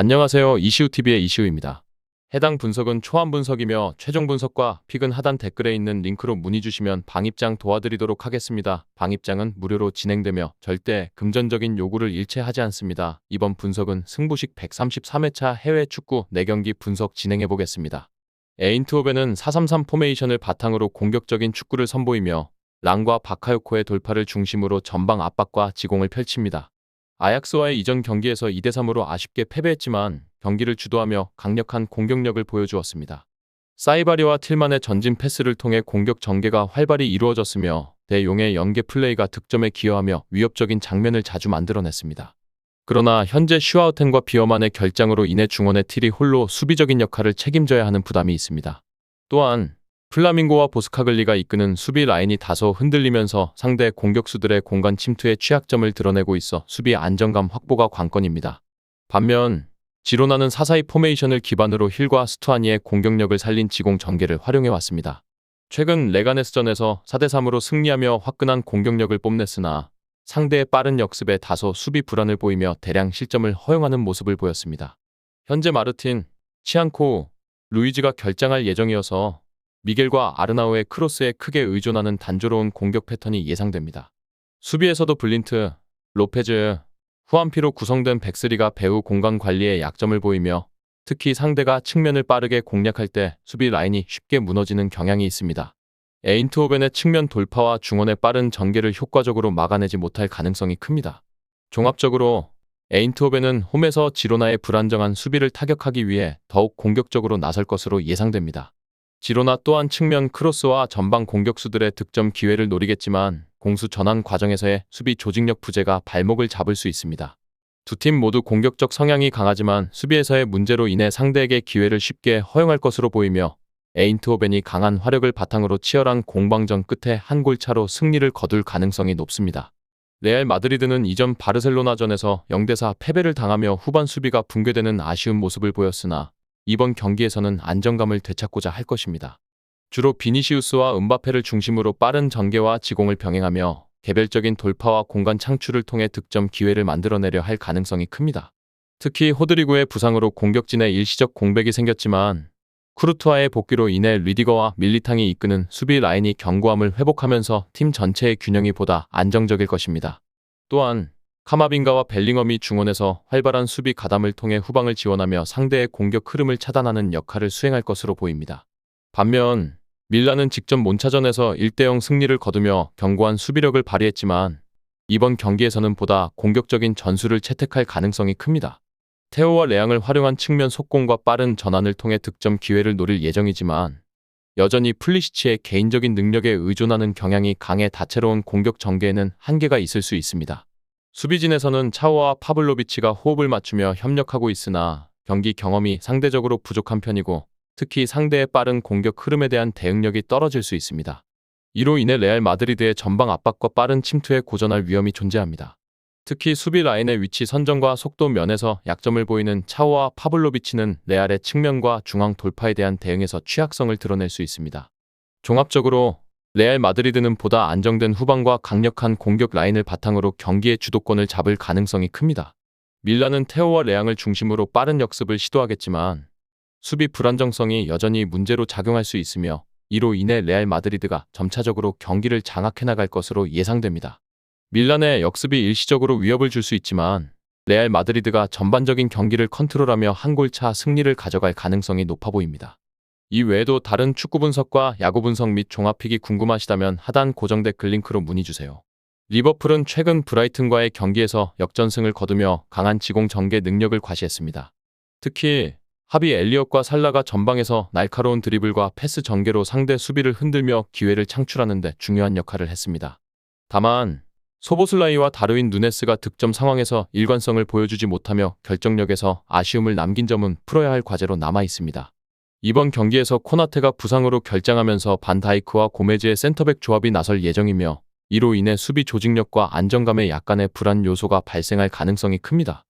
안녕하세요. 이시우TV의 이시우입니다. 해당 분석은 초안 분석이며 최종 분석과 픽은 하단 댓글에 있는 링크로 문의 주시면 방입장 도와드리도록 하겠습니다. 방입장은 무료로 진행되며 절대 금전적인 요구를 일체하지 않습니다. 이번 분석은 승부식 133회차 해외 축구 4경기 분석 진행해 보겠습니다. 에인트호벤은 433 포메이션을 바탕으로 공격적인 축구를 선보이며 랑과 바카요코의 돌파를 중심으로 전방 압박과 지공을 펼칩니다. 아약스와의 이전 경기에서 2대3으로 아쉽게 패배했지만 경기를 주도하며 강력한 공격력을 보여주었습니다. 사이바리와 틸만의 전진 패스를 통해 공격 전개가 활발히 이루어졌으며 대용의 연계 플레이가 득점에 기여하며 위협적인 장면을 자주 만들어냈습니다. 그러나 현재 슈아우텐과 비어만의 결장으로 인해 중원의 틸이 홀로 수비적인 역할을 책임져야 하는 부담이 있습니다. 또한 플라밍고와 보스카글리가 이끄는 수비 라인이 다소 흔들리면서 상대 공격수들의 공간 침투에 취약점을 드러내고 있어 수비 안정감 확보가 관건입니다. 반면 지로나는 사사이 포메이션을 기반으로 힐과 스투아니의 공격력을 살린 지공 전개를 활용해 왔습니다. 최근 레가네스전에서 4대3으로 승리하며 화끈한 공격력을 뽐냈으나 상대의 빠른 역습에 다소 수비 불안을 보이며 대량 실점을 허용하는 모습을 보였습니다. 현재 마르틴, 치안코, 루이즈가 결장할 예정이어서 미겔과 아르나우의 크로스에 크게 의존하는 단조로운 공격 패턴이 예상됩니다. 수비에서도 블린트, 로페즈, 후안피로 구성된 백스리가 배우 공간 관리에 약점을 보이며 특히 상대가 측면을 빠르게 공략할 때 수비 라인이 쉽게 무너지는 경향이 있습니다. 에인트호벤의 측면 돌파와 중원의 빠른 전개를 효과적으로 막아내지 못할 가능성이 큽니다. 종합적으로 에인트호벤은 홈에서 지로나의 불안정한 수비를 타격하기 위해 더욱 공격적으로 나설 것으로 예상됩니다. 지로나 또한 측면 크로스와 전방 공격수들의 득점 기회를 노리겠지만 공수 전환 과정에서의 수비 조직력 부재가 발목을 잡을 수 있습니다. 두 팀 모두 공격적 성향이 강하지만 수비에서의 문제로 인해 상대에게 기회를 쉽게 허용할 것으로 보이며 에인트호벤이 강한 화력을 바탕으로 치열한 공방전 끝에 한 골차로 승리를 거둘 가능성이 높습니다. 레알 마드리드는 이전 바르셀로나전에서 0대4 패배를 당하며 후반 수비가 붕괴되는 아쉬운 모습을 보였으나 이번 경기에서는 안정감을 되찾고자 할 것입니다. 주로 비니시우스와 은바페를 중심으로 빠른 전개와 지공을 병행하며 개별적인 돌파와 공간 창출을 통해 득점 기회를 만들어내려 할 가능성이 큽니다. 특히 호드리구의 부상으로 공격진에 일시적 공백이 생겼지만 쿠르투아의 복귀로 인해 리디거와 밀리탕이 이끄는 수비 라인이 견고함을 회복하면서 팀 전체의 균형이 보다 안정적일 것입니다. 또한 카마빈가와 벨링엄이 중원에서 활발한 수비 가담을 통해 후방을 지원하며 상대의 공격 흐름을 차단하는 역할을 수행할 것으로 보입니다. 반면 밀라는 직전 몬차전에서 1대0 승리를 거두며 견고한 수비력을 발휘했지만 이번 경기에서는 보다 공격적인 전술을 채택할 가능성이 큽니다. 테오와 레앙을 활용한 측면 속공과 빠른 전환을 통해 득점 기회를 노릴 예정이지만 여전히 플리시치의 개인적인 능력에 의존하는 경향이 강해 다채로운 공격 전개에는 한계가 있을 수 있습니다. 수비진에서는 차오와 파블로비치가 호흡을 맞추며 협력하고 있으나 경기 경험이 상대적으로 부족한 편이고 특히 상대의 빠른 공격 흐름에 대한 대응력이 떨어질 수 있습니다. 이로 인해 레알 마드리드의 전방 압박과 빠른 침투에 고전할 위험이 존재합니다. 특히 수비 라인의 위치 선정과 속도 면에서 약점을 보이는 차오와 파블로비치는 레알의 측면과 중앙 돌파에 대한 대응에서 취약성을 드러낼 수 있습니다. 종합적으로 레알 마드리드는 보다 안정된 후방과 강력한 공격 라인을 바탕으로 경기의 주도권을 잡을 가능성이 큽니다. 밀라는 테오와 레앙을 중심으로 빠른 역습을 시도하겠지만 수비 불안정성이 여전히 문제로 작용할 수 있으며 이로 인해 레알 마드리드가 점차적으로 경기를 장악해 나갈 것으로 예상됩니다. 밀란의 역습이 일시적으로 위협을 줄 수 있지만 레알 마드리드가 전반적인 경기를 컨트롤하며 한 골 차 승리를 가져갈 가능성이 높아 보입니다. 이 외에도 다른 축구 분석과 야구 분석 및 종합픽이 궁금하시다면 하단 고정 댓글 링크로 문의 주세요. 리버풀은 최근 브라이튼과의 경기에서 역전승을 거두며 강한 지공 전개 능력을 과시했습니다. 특히 하비 엘리엇과 살라가 전방에서 날카로운 드리블과 패스 전개로 상대 수비를 흔들며 기회를 창출하는 데 중요한 역할을 했습니다. 다만 소보슬라이와 다르윈 누네스가 득점 상황에서 일관성을 보여주지 못하며 결정력에서 아쉬움을 남긴 점은 풀어야 할 과제로 남아 있습니다. 이번 경기에서 코나테가 부상으로 결장하면서 반다이크와 고메즈의 센터백 조합이 나설 예정이며 이로 인해 수비 조직력과 안정감에 약간의 불안 요소가 발생할 가능성이 큽니다.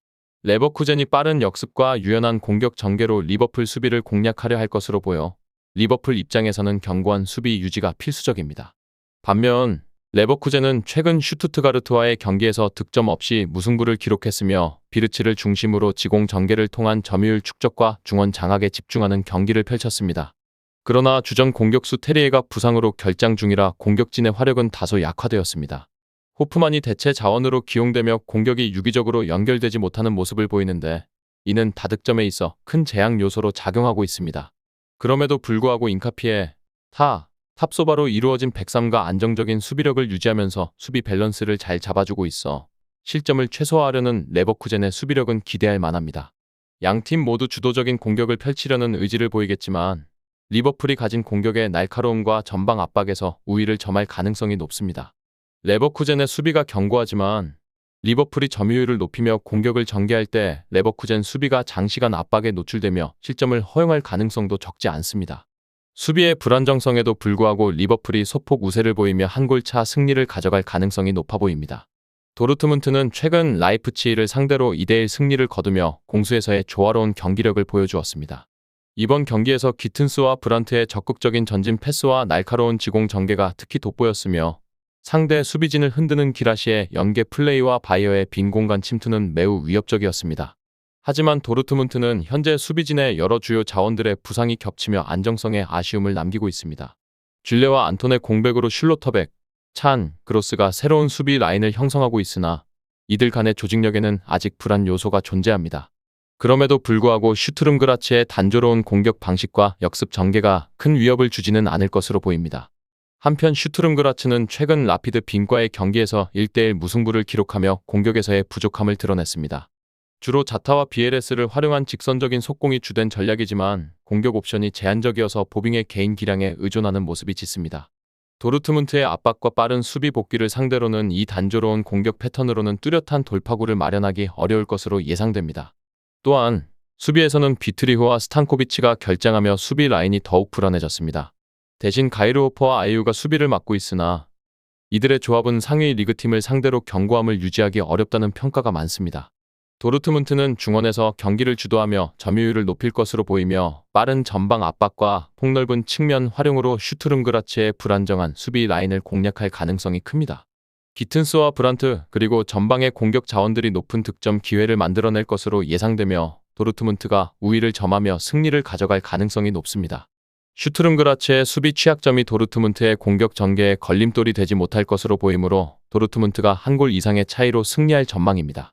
레버쿠젠이 빠른 역습과 유연한 공격 전개로 리버풀 수비를 공략하려 할 것으로 보여 리버풀 입장에서는 견고한 수비 유지가 필수적입니다. 반면 레버쿠젠은 최근 슈투트가르트와의 경기에서 득점 없이 무승부를 기록했으며 비르츠를 중심으로 지공 전개를 통한 점유율 축적과 중원 장악에 집중하는 경기를 펼쳤습니다. 그러나 주전 공격수 테리에가 부상으로 결장 중이라 공격진의 화력은 다소 약화되었습니다. 호프만이 대체 자원으로 기용되며 공격이 유기적으로 연결되지 못하는 모습을 보이는데 이는 다득점에 있어 큰 제약 요소로 작용하고 있습니다. 그럼에도 불구하고 인카피에 타, 탑소바로 이루어진 103과 안정적인 수비력을 유지하면서 수비 밸런스를 잘 잡아주고 있어 실점을 최소화하려는 레버쿠젠의 수비력은 기대할 만합니다. 양 팀 모두 주도적인 공격을 펼치려는 의지를 보이겠지만 리버풀이 가진 공격의 날카로움과 전방 압박에서 우위를 점할 가능성이 높습니다. 레버쿠젠의 수비가 견고하지만 리버풀이 점유율을 높이며 공격을 전개할 때 레버쿠젠 수비가 장시간 압박에 노출되며 실점을 허용할 가능성도 적지 않습니다. 수비의 불안정성에도 불구하고 리버풀이 소폭 우세를 보이며 한 골 차 승리를 가져갈 가능성이 높아 보입니다. 도르트문트는 최근 라이프치히를 상대로 2대1 승리를 거두며 공수에서의 조화로운 경기력을 보여주었습니다. 이번 경기에서 기튼스와 브란트의 적극적인 전진 패스와 날카로운 지공 전개가 특히 돋보였으며 상대 수비진을 흔드는 기라시의 연계 플레이와 바이어의 빈 공간 침투는 매우 위협적이었습니다. 하지만 도르트문트는 현재 수비진의 여러 주요 자원들의 부상이 겹치며 안정성에 아쉬움을 남기고 있습니다. 줄레와 안톤의 공백으로 슐로터백, 찬, 그로스가 새로운 수비 라인을 형성하고 있으나 이들 간의 조직력에는 아직 불안 요소가 존재합니다. 그럼에도 불구하고 슈트름 그라치의 단조로운 공격 방식과 역습 전개가 큰 위협을 주지는 않을 것으로 보입니다. 한편 슈트름 그라츠는 최근 라피드 빈과의 경기에서 1대1 무승부를 기록하며 공격에서의 부족함을 드러냈습니다. 주로 자타와 BLS를 활용한 직선적인 속공이 주된 전략이지만 공격 옵션이 제한적이어서 보빙의 개인 기량에 의존하는 모습이 짙습니다. 도르트문트의 압박과 빠른 수비 복귀를 상대로는 이 단조로운 공격 패턴으로는 뚜렷한 돌파구를 마련하기 어려울 것으로 예상됩니다. 또한 수비에서는 비트리호와 스탄코비치가 결장하며 수비 라인이 더욱 불안해졌습니다. 대신 가이르호퍼와 아이유가 수비를 맡고 있으나 이들의 조합은 상위 리그팀을 상대로 견고함을 유지하기 어렵다는 평가가 많습니다. 도르트문트는 중원에서 경기를 주도하며 점유율을 높일 것으로 보이며 빠른 전방 압박과 폭넓은 측면 활용으로 슈트름그라치의 불안정한 수비 라인을 공략할 가능성이 큽니다. 기튼스와 브란트 그리고 전방의 공격 자원들이 높은 득점 기회를 만들어낼 것으로 예상되며 도르트문트가 우위를 점하며 승리를 가져갈 가능성이 높습니다. 슈트름그라치의 수비 취약점이 도르트문트의 공격 전개에 걸림돌이 되지 못할 것으로 보이므로 도르트문트가 한 골 이상의 차이로 승리할 전망입니다.